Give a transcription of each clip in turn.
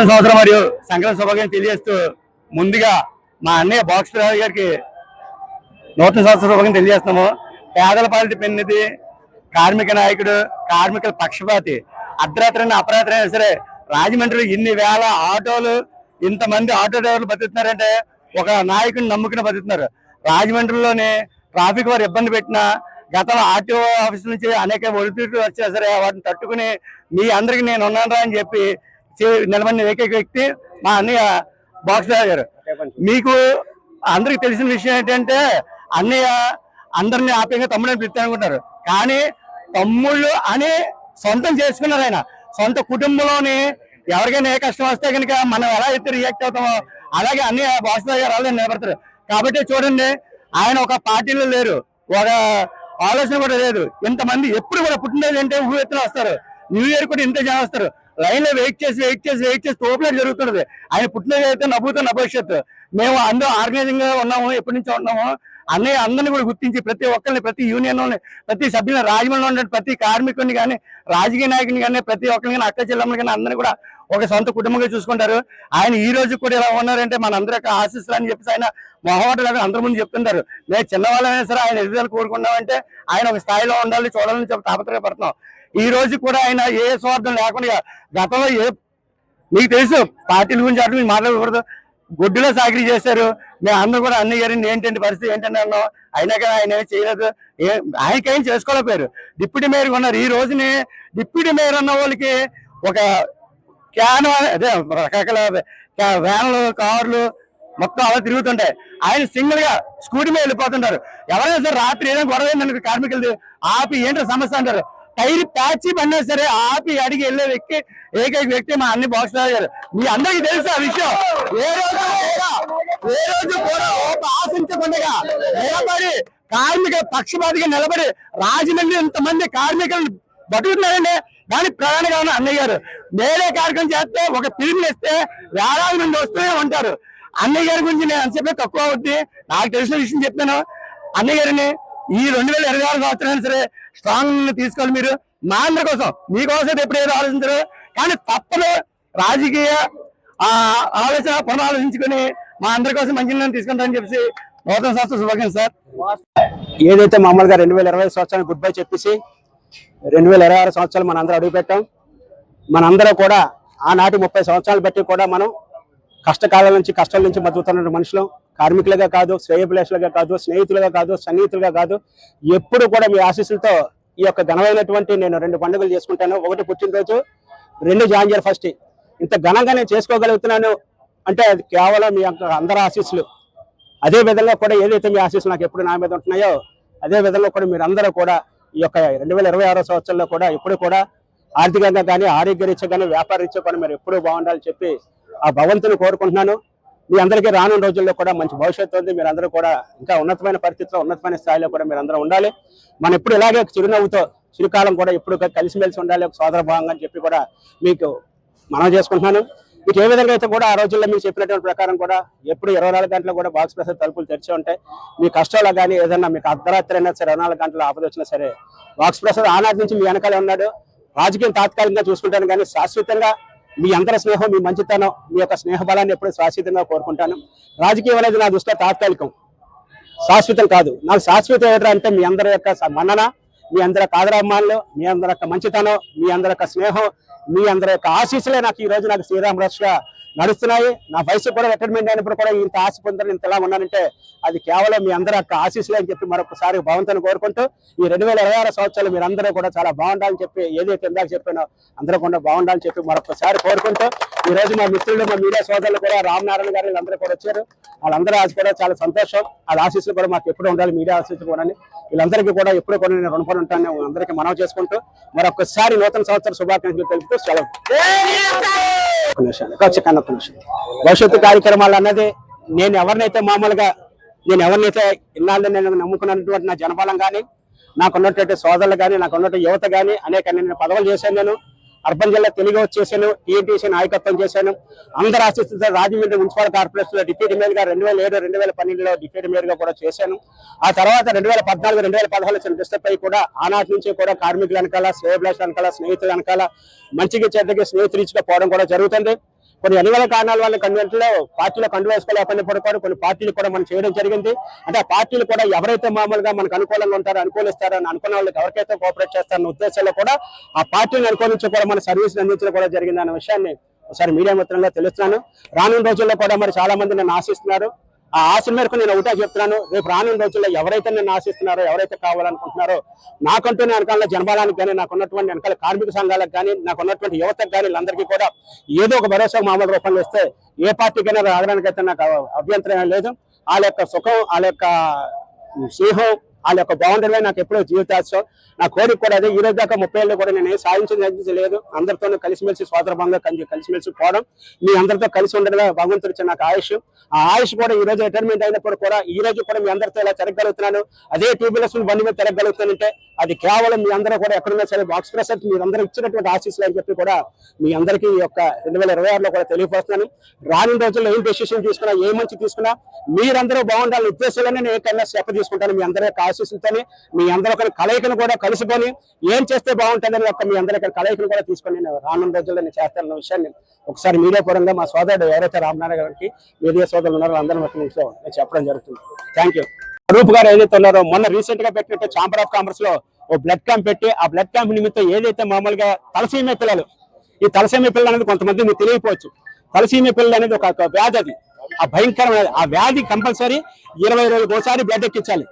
నూతన సంవత్సరం మరియు సంక్రాంతి శుభాకాంక్షలు తెలియజేస్తూ ముందుగా మా అన్నయ్య బాక్స్ రాజు గారికి నూతన సంవత్సర శుభాకాంక్షలు తెలియజేస్తున్నాము. పేదల పాలిటి పెన్నిధి కార్మిక నాయకుడు కార్మికుల పక్షపాతి అర్ధరాత్రైనా అపరాత్రైనా సరే రాజమండ్రిలో ఇన్ని వేల ఆటోలు ఇంతమంది ఆటో డ్రైవర్లు బతుకుతున్నారంటే ఒక నాయకుని నమ్ముకుని బతుకుతున్నారు. రాజమండ్రిలోనే ట్రాఫిక్ వారు ఇబ్బంది పెట్టినా గతంలో ఆర్టీఓ ఆఫీస్ నుంచి అనేక ఒడిదుడుకులు వచ్చినా సరే వాటిని తట్టుకుని మీ అందరికి నేను ఉన్నాను అని చెప్పి నిలబడిన ఏకైక వ్యక్తి మా అన్నయ్య బాక్స్ రావు గారు. మీకు అందరికి తెలిసిన విషయం ఏంటంటే అన్నయ్య అందరిని ఆప్యంగా తమ్ముడు అని పిలుస్తా అనుకుంటారు. కానీ తమ్ముళ్ళు అని సొంతం చేసుకున్నారు ఆయన. సొంత కుటుంబంలోని ఎవరికైనా ఏ కష్టం వస్తే కనుక మనం ఎలా అయితే రియాక్ట్ అవుతామో అలాగే అన్ని బాక్స్ రావు గారు అలాగే నిలబడతారు. కాబట్టి చూడండి ఆయన ఒక పార్టీలో లేరు. ఒక ఆలోచన కూడా లేదు. ఇంతమంది ఎప్పుడు కూడా పుట్టినరోజు అంటే ఊహ ఎత్తున వస్తారు. న్యూ ఇయర్ కూడా ఇంత జనం వస్తారు. లైన్లో వెయిట్ చేసి వెయిట్ చేసి వెయిట్ చేసి తోపులేదు జరుగుతున్నది ఆయన పుట్టినది అయితే నవ్వుతో భవిష్యత్తు. మేము అందరూ ఆర్గనైజింగ్గా ఉన్నాము ఎప్పటి నుంచో ఉన్నాము. అన్నయ్య అందరిని కూడా గుర్తించి ప్రతి ఒక్కరిని ప్రతి యూనియన్ ప్రతి సభ్యుని రాజమండ్రిలో ఉండే ప్రతి కార్మికుడిని కానీ రాజకీయ నాయకుని కానీ ప్రతి ఒక్కరిని కానీ అక్క చెల్లెమ్మని కానీ అందరిని కూడా ఒక సొంత కుటుంబంగా చూసుకుంటారు. ఆయన ఈ రోజు కూడా ఇలా ఉన్నారంటే మన అందరి యొక్క ఆశీస్సులు అని చెప్పేసి ఆయన మొహమాటలాగా అందరి ముందు చెప్తుంటారు. మేము చిన్నవాళ్ళైనా సరే ఆయన ఎదుగుదల కోరుకున్నామంటే ఆయన ఒక స్థాయిలో ఉండాలని చూడాలని చెప్పి తాపత్రయపడుతున్నాం. ఈ రోజు కూడా ఆయన ఏ స్వార్థం లేకుండా గతంలో ఏ మీకు తెలుసు పార్టీల గురించి అటు మాట్లాడకూడదు. గుడ్డులో సాకిరీ చేశారు. మేము అందరూ కూడా అన్ని గారిని ఏంటంటే పరిస్థితి ఏంటంటే అన్నాం. అయినా కానీ ఆయన ఏం చేయలేదు. ఏ- ఆయనకేం చేసుకోలేకపోయారు డిప్యూటీ మేయర్ ఉన్నారు. ఈ రోజుని డిప్యూటీ మేయర్ అన్న వాళ్ళకి ఒక క్యాన్ అదే రకరకాల వ్యాన్లు కార్లు మొత్తం అలా తిరుగుతుంటాయి. ఆయన సింగిల్గా స్కూటీ మీద వెళ్ళిపోతుంటారు. ఎవరైనా సరే రాత్రి ఏదైనా గొడవ కార్మికులు కార్మికులది ఆపి ఏంటో సమస్య అంటారు. టైర్ ప్యాచి పడినా సరే ఆపి అడిగి వెళ్ళే వ్యక్తి ఏకైక వ్యక్తి మా అన్ని బాక్స్ గారు. మీ అందరికి తెలుసు ఆ విషయం. ఏ రోజు కూడా ఏ రోజు కూడా ఒక ఆశించకుండా నిలబడి కార్మిక పక్షపాతిగా నిలబడి రాజమండ్రి ఇంతమంది కార్మికులు బతుకుతున్నారండి. దానికి ప్రధాన కారణం అన్నయ్య గారు. వేరే కార్యక్రమం చేస్తే ఒక ఫిల్మ్ ఇస్తే వేలాది మంది వస్తూనే ఉంటారు. అన్నయ్య గారి గురించి నేను అంతసేపే తక్కువ అవుద్ది. నాకు తెలిసిన విషయం చెప్తాను. అన్నయ్య గారిని ఈ రెండు వేల ఇరవై ఆరు సంవత్సరాలు సరే స్ట్రాంగ్ తీసుకోవాలి మీరు. మా అందరి కోసం మీకోసం ఎప్పుడు ఏదో ఆలోచించరు. కానీ తప్పదు రాజకీయ ఆ ఆలోచన పునరాలోచించుకొని మా అందరి కోసం మంచి నిర్ణయం తీసుకుంటారని చెప్పేసి నూతన సంస్థ శుభాకాంక్ష సార్. ఏదైతే మామూలుగా రెండు వేల ఇరవై సంవత్సరానికి గుడ్ బై చెప్పేసి రెండు వేల ఇరవై ఆరు సంవత్సరాలు మన అందరూ అడుగుపెట్టాం. మనందరూ కూడా ఆనాటి ముప్పై సంవత్సరాలు బట్టి కూడా మనం కష్టకాలం నుంచి కష్టాల నుంచి బతుకుతున్న మనుషులు. కార్మికులుగా కాదు శ్రేయభిలాషులుగా కాదు స్నేహితులుగా కాదు సన్నిహితులుగా కాదు ఎప్పుడు కూడా మీ ఆశీస్సులతో ఈ యొక్క ఘనమైనటువంటి నేను రెండు పండుగలు చేసుకుంటాను. ఒకటి పుట్టినరోజు రెండు జాంజర్ ఫస్ట్. ఇంత ఘనంగా నేను చేసుకోగలుగుతున్నాను అంటే అది కేవలం మీ యొక్క అందరి ఆశీస్సులు. అదే విధంగా కూడా ఏదైతే మీ ఆశీస్సులు నాకు ఎప్పుడు నా మీద ఉంటున్నాయో అదే విధంగా కూడా మీరందరూ కూడా ఈ యొక్క రెండు వేల ఇరవై ఆరో సంవత్సరంలో కూడా ఎప్పుడు కూడా ఆర్థికంగా కానీ ఆరోగ్యరీత్యా కానీ వ్యాపార రీత్యా కూడా మీరు ఎప్పుడూ బాగుండాలని చెప్పి ఆ భగవంతుని కోరుకుంటున్నాను. మీ అందరికీ రానున్న రోజుల్లో కూడా మంచి భవిష్యత్తు ఉంది. మీరందరూ కూడా ఇంకా ఉన్నతమైన పరిస్థితిలో ఉన్నతమైన స్థాయిలో కూడా మీరందరూ ఉండాలి. మనం ఎప్పుడు ఇలాగే చిరునవ్వుతో చిరుకాలం కూడా ఎప్పుడు కలిసిమెలిసి ఉండాలి ఒక సోదర భావంగా అని చెప్పి కూడా మీకు మనం చేసుకుంటున్నాను. మీకు ఏ విధంగా అయితే కూడా ఆ రోజుల్లో మీరు చెప్పినటువంటి ప్రకారం కూడా ఎప్పుడు ఇరవై నాలుగు గంటలు కూడా బాక్స్ ప్రసాద్ తలుపులు తెరిచి ఉంటాయి మీ కష్టాలు కానీ ఏదైనా మీకు అర్ధరాత్రి అయినా సరే ఇరవై నాలుగు గంటలు ఆపద వచ్చినా సరే బాక్స్ ప్రసాద్ ఆనాటి నుంచి మీ వెనకాలే ఉన్నాడు. రాజకీయం తాత్కాలికంగా చూసుకుంటాను కానీ శాశ్వతంగా మీ అందరి స్నేహం మీ మంచితనం మీ యొక్క స్నేహ బలాన్ని ఎప్పుడు శాశ్వతంగా కోరుకుంటాను. రాజకీయం అనేది నా దృష్టిలో తాత్కాలికం. శాశ్వతం కాదు. నాకు శాశ్వతం ఏంటంటే అంటే మీ అందరి యొక్క మన్నన మీ అందరి యొక్క ఆదరాభిమానులు మీ అందరి యొక్క మంచితనం మీ అందరి యొక్క స్నేహం మీ అందరి యొక్క ఆశీస్సులే నాకు ఈ రోజు నాకు శ్రీరామ్ రాష్ట్ర నడుస్తున్నాయి. నా వయసు కూడా రిటైర్మెంట్ అయినప్పుడు కూడా ఇంత ఆశ పొందని ఇంత ఎలా ఉన్నానంటే అది కేవలం మీ అందరి యొక్క ఆశీస్సులే అని చెప్పి మరొకసారి భవంతను కోరుకుంటూ ఈ రెండు వేల ఇరవై ఆరు సంవత్సరాలు మీరందరూ కూడా చాలా బాగుండాలని చెప్పి ఏదైతే ఇందాక చెప్పానో అందరూ కూడా బాగుండాలని చెప్పి మరొకసారి కోరుకుంటూ ఈ రోజు మా మిత్రులు మా మీడియా సోదరులు కూడా రామనారాయణ గారు వీళ్ళందరూ కూడా వచ్చారు. వాళ్ళందరూ ఆశ కూడా చాలా సంతోషం. వాళ్ళ ఆశీస్సులు కూడా మాకు ఎప్పుడు ఉండాలి. మీడియా ఆశీస్సులు కూడా వీళ్ళందరికీ కూడా ఎప్పుడు కూడా నేను రుణపడి ఉంటాను. అందరికీ మనవి చేసుకుంటూ మరొకసారి నూతన సంవత్సర శుభాకాంక్షలు తెలుపుతూ సెలవు. ఒక్క నిమిషం భవిష్యత్తు కార్యక్రమాలు అన్నది నేను ఎవరినైతే మామూలుగా నేను ఎవరినైతే ఇన్నాళ్ళు నేను నమ్ముకున్నటువంటి నా జనబలం కానీ నాకు ఉన్నటువంటి సోదరులు కానీ నాకు ఉన్నటువంటి యువత కానీ అనేక నేను పదవులు చేశాను నేను. అర్బన్ జిల్లా తెలుగు వచ్చేసాను టీఎంటీసీ నాయకత్వం చేశాను. అందరు ఆశిస్తున్న రాజమండ్రి మున్సిపల్ కార్పొరేషన్లో డిప్యూటీ మేయర్గా రెండు వేల ఏడు రెండు వేల పన్నెండులో డిప్యూటీ మేయర్గా కూడా చేశాను. ఆ తర్వాత రెండు వేల పద్నాలుగు రెండు వేల పదహారు వచ్చిన డిస్టర్బ్ అయ్యి కూడా ఆనాటి నుంచి కూడా కార్మికుల వెనకాల శ్రేయభిలాష్ వెనకాల స్నేహితుల వెనకాల మంచిగా చెడ్డకి స్నేహితులు పోవడం కూడా జరుగుతుంది. కొన్ని అనివార్య కారణాల వల్ల కన్వెంట్లో పార్టీలో కండు వేసుకోలేకపోయినప్పుడు కూడా కొన్ని పార్టీలు కూడా మనం చేయడం జరిగింది. అంటే ఆ పార్టీలు కూడా ఎవరైతే మామూలుగా మనకు అనుకూలంగా ఉంటారో అనుకూలిస్తారో అని అనుకున్న వాళ్ళకి ఎవరికైతే కోఆపరేట్ చేస్తారన్న ఉద్దేశంలో కూడా ఆ పార్టీని అనుకూలించి కూడా మన సర్వీస్ అందించడం కూడా జరిగింది అన్న విషయాన్ని ఒకసారి మీడియా మిత్రంగా తెలుస్తున్నాను. రానున్న రోజుల్లో కూడా మరి చాలా మంది నన్ను ఆశిస్తున్నారు. ఆ ఆశ మేరకు నేను ఒకటే చెప్తున్నాను. రేపు రానున్న రోజుల్లో ఎవరైతే నేను ఆశిస్తున్నారో ఎవరైతే కావాలనుకుంటున్నారో నాకంటూ నేను వెనకాల జనబాలానికి కానీ నాకు ఉన్నటువంటి వెనకాల కార్మిక సంఘాలకు కానీ నాకు ఉన్నటువంటి యువతకు కానీ వీళ్ళందరికీ కూడా ఏదో ఒక భరోసా మామూలు రూపంలో ఇస్తే ఏ పార్టీకైనా రావడానికైతే నాకు అభ్యంతరం లేదు. వాళ్ళ యొక్క సుఖం వాళ్ళ యొక్క స్నేహం వాళ్ళ యొక్క బాగుండడమే నాకు ఎప్పుడో జీవితాశం నా కోరిక కూడా అదే. ఈ రోజు దాకా ముప్పై ఏళ్ళు కూడా నేను సాధించిన సాధించింది లేదు. అందరితోనూ కలిసిమెలిసి స్వాతంత్రంగా కలిసి కలిసిమెలిసి పోవడం. మీ అందరితో కలిసి ఉండడమే భగవంతుడు ఇచ్చిన నాకు ఆయుష్. ఆ ఆయుష్ కూడా ఈ రోజు రిటైర్మెంట్ అయినప్పుడు కూడా ఈ రోజు కూడా మీ అందరితో ఇలా తిరగలుగుతున్నాను అదే ట్యూబ్లెస్ బండి మీద తిరగలుగుతానంటే అది కేవలం మీ అందరూ కూడా ఎక్కడున్నా సరే బాక్స్ ప్రెసెంట్ మీరు అందరూ ఇచ్చినటువంటి ఆశీస్సులు అని చెప్పి కూడా మీ అందరికీ ఈ యొక్క రెండు వేల ఇరవై ఆరులో కూడా తెలియపరుస్తున్నాను. రాని రోజుల్లో ఏం డెసిషన్ తీసుకున్నా ఏ మంచి తీసుకున్నా మీరందరూ బాగుండాలని ఉద్దేశంలోనే నేను ఏకైనా స్టెప్ తీసుకుంటాను. మీ అందరూ యొక్క ఆశీస్సులతోని మీ అందరూ ఒక కలయికను కూడా కలుసుకొని ఏం చేస్తే బాగుంటుందని ఒక మీ అందరి కలయికను కూడా తీసుకొని నేను రానున్న రోజుల్లో నేను చేస్తానన్న విషయాన్ని ఒకసారి మీడియా పరంగా మా సోదరుడు ఎవరైతే రామనారాయణ గారికి మీడియా సోదరులు ఉన్నారో అందరూ బట్టి నేను చెప్పడం జరుగుతుంది. థ్యాంక్ యూ రూప్ గారు ఏదైతే ఉన్నారో మొన్న రీసెంట్గా పెట్టినట్టు ఛాంబర్ ఆఫ్ కామర్స్లో ఓ బ్లడ్ క్యాంప్ పెట్టి ఆ బ్లడ్ క్యాంప్ నిమిత్తం ఏదైతే మామూలుగా తలసీమే పిల్లలు ఈ తలసీమే పిల్లలు అనేది కొంతమంది మీకు తెలియకపోవచ్చు. తలసీమే పిల్లలు అనేది ఒక ఒక వ్యాధి అది. ఆ భయంకరమైన ఆ వ్యాధి కంపల్సరీ ఇరవై రోజులకు ఒకసారి బ్లడ్ ఎక్కించాలి.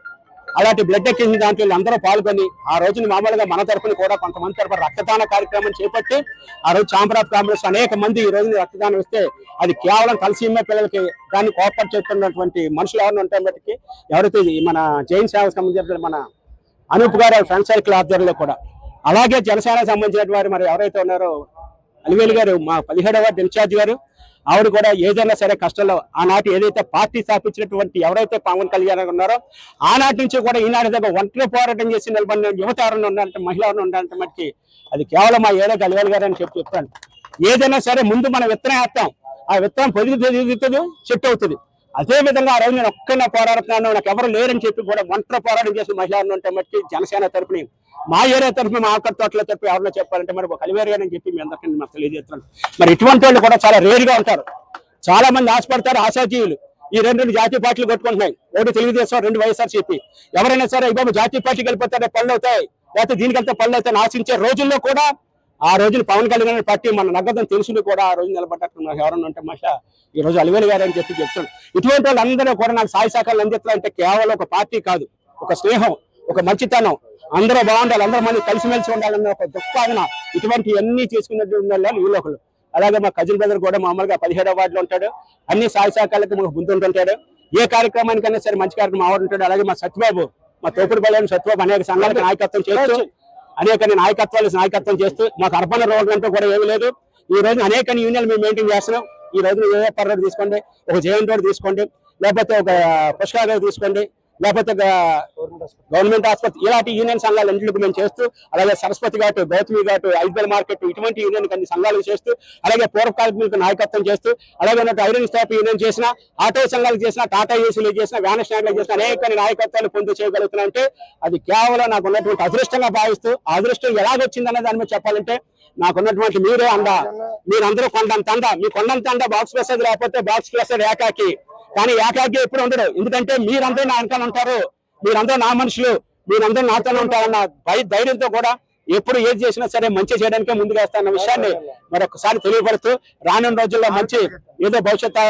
అలాంటి బ్లడ్ ఎక్కించిన దాంట్లో అందరూ పాల్గొని ఆ రోజుని మామూలుగా మన తరఫున కూడా కొంతమంది తరఫున రక్తదాన కార్యక్రమం చేపట్టి ఆ రోజు ఛాంబర్ ఆఫ్ కామర్స్ అనేక మంది ఈ రోజున రక్తదానం ఇస్తే అది కేవలం తలసీమ పిల్లలకి దాన్ని కోపర్ చేస్తున్నటువంటి మనుషులు ఎవరిని ఉంటే బట్టి ఎవరైతే మన జైన్ సేవకు సంబంధించిన మన అనూప్ గారు ఫ్రెండ్ సర్కిల్ ఆధ్వర్యంలో కూడా. అలాగే జనసేన సంబంధించిన వారు మరి ఎవరైతే ఉన్నారో అలివేలు గారు మా పదిహేడవ ఇన్ఛార్జ్ గారు. ఆవిడ కూడా ఏదైనా సరే కష్టంలో ఆనాటి ఏదైతే పార్టీ స్థాపించినటువంటి ఎవరైతే పవన్ కళ్యాణ్ ఉన్నారో ఆనాటి నుంచి కూడా ఈనాటి దగ్గర ఒంటరి పోరాటం చేసి నిలబడిన యువత ఎవరైనా ఉండాలంటే మహిళ ఎవరైనా ఉండాలంటే మటుకి అది కేవలం మా ఏదో అలివేలు గారు అని చెప్పి చెప్తాను. ఏదైనా సరే ముందు మనం విత్తనం వేస్తాం. ఆ విత్తనం పొదిగి ఎదుగుతుంది చెట్టు అవుతుంది. అదే విధంగా ఆ రోజు నేను ఒక్కనే పోరాడుతున్నాను. నాకు ఎవరు లేరని చెప్పి కూడా ఒంటరి పోరాటం చేసిన మహిళలను ఉంటే మట్టి జనసేన తరపుని మా ఏరియా తరపున మా ఆకర్ తోటల తరపు ఎవరిలో చెప్పాలంటే మరి ఒక కలివేరు అని చెప్పి మీ అందరికీ మాకు తెలియజేస్తున్నాను. మరి ఇటువంటి వాళ్ళు కూడా చాలా రేరుగా ఉంటారు. చాలా మంది ఆశపడతారు ఆశాజీవులు. ఈ రెండు రెండు జాతీయ పార్టీలు కొట్టుకుంటున్నాయి. ఒకటి తెలుగుదేశం రెండు వైఎస్ఆర్ చెప్పి ఎవరైనా సరే బాబు జాతీయ పార్టీకి వెళ్ళిపోతారే పనులు అవుతాయి లేకపోతే దీనికి వెళ్తే పనులు అవుతాయి ఆశించే రోజుల్లో కూడా ఆ రోజున పవన్ కళ్యాణ్ పార్టీ మన నగ్గదని తెలుసుని కూడా ఆ రోజు నిలబడ్డట్టు నాకు ఎవరన్నా ఉంటే మహా ఈ రోజు అలివేలు గారు అని చెప్పి చెప్తాను ఇటువంటి వాళ్ళందరూ కూడా నాకు సాయి శాఖలు అందిస్తారంటే కేవలం ఒక పార్టీ కాదు ఒక స్నేహం ఒక మంచితనం. అందరూ బాగుండాలి అందరూ మనకి కలిసిమెలిసి ఉండాలన్న ఒక దుఃఖాదన ఇటువంటి అన్ని చేసుకున్నటువంటి వాళ్ళు ఈ లోకలు. అలాగే మా కజిన్ బ్రదర్ కూడా మామూలుగా పదిహేడవ వార్డులో ఉంటాడు. అన్ని సాయి శాఖలకు మాకు ముందుంటుంటాడు ఏ కార్యక్రమానికైనా సరే మంచి కార్యక్రమం ఆవిడ ఉంటాడు. అలాగే మా సత్యబాబు మా తోపుడు బలం సత్యబాబు అనేక సంఘాలకు నాయకత్వం చేస్తూ అనేక నాయకత్వాలు నాయకత్వం చేస్తూ మాకు అర్బన్ రోడ్లు అంటూ కూడా ఏమీ లేదు. ఈ రోజు అనేక యూనియన్లు మేము మెయింటైన్ చేస్తున్నాం. ఈ రోజు ఏ పర్రోడ్ తీసుకోండి. ఒక జేఎన్ రోడ్ తీసుకోండి. లేకపోతే ఒక పుష్కర్ రోడ్ తీసుకోండి. లేకపోతే గవర్నమెంట్ ఆసుపత్రి ఇలాంటి యూనియన్ సంఘాలు అన్నింటికి మేము చేస్తూ అలాగే సరస్వతి ఘాటు గౌతమి ఘాటు ఐదుబల్ మార్కెట్ ఇటువంటి యూనియన్ అన్ని సంఘాలు చేస్తూ అలాగే పూర్వ కార్మికులకు నాయకత్వం చేస్తూ అలాగే ఉన్నట్టు ఐరన్ స్టాప్ యూనియన్ చేసిన ఆటో సంఘాలు చేసిన టాటా ఏసీలు చేసిన వ్యాన్ స్టాండ్లు చేసిన అనేక నాయకత్వాలు పొందు చేయగలుగుతున్నాయంటే అది కేవలం నాకు ఉన్నటువంటి అదృష్టంగా భావిస్తూ అదృష్టం ఎలాగొచ్చిందనే దాని మీద చెప్పాలంటే నాకున్నటువంటి మీరే అండ మీరందరూ కొండంత అండ మీ కొండంత అండ బాక్స్ ప్రసాద్ లేకపోతే బాక్స్ ప్రసాద్ ఏకాకి. కానీ ఏకాగ్యం ఎప్పుడు ఉండడు ఎందుకంటే మీరందరూ నా వెనకాల ఉంటారు. మీరందరూ నా మనుషులు. మీరందరూ నాతోనే ఉంటారన్న భయ ధైర్యంతో కూడా ఎప్పుడు ఏది చేసినా సరే మంచి చేయడానికే ముందుకు వేస్తాన్న విషయాన్ని మరొకసారి తెలియపడుతూ రానున్న రోజుల్లో మంచి ఏదో భవిష్యత్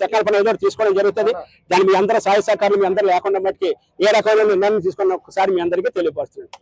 సంకల్పన ఏదో తీసుకోవడం జరుగుతుంది. దాని మీ అందరూ సహాయ సహకారం మీ అందరూ లేకుండా మట్టుకి ఏ రకమైన నిర్ణయం తీసుకున్న ఒకసారి మీ అందరికీ తెలియపరుస్తున్నాను.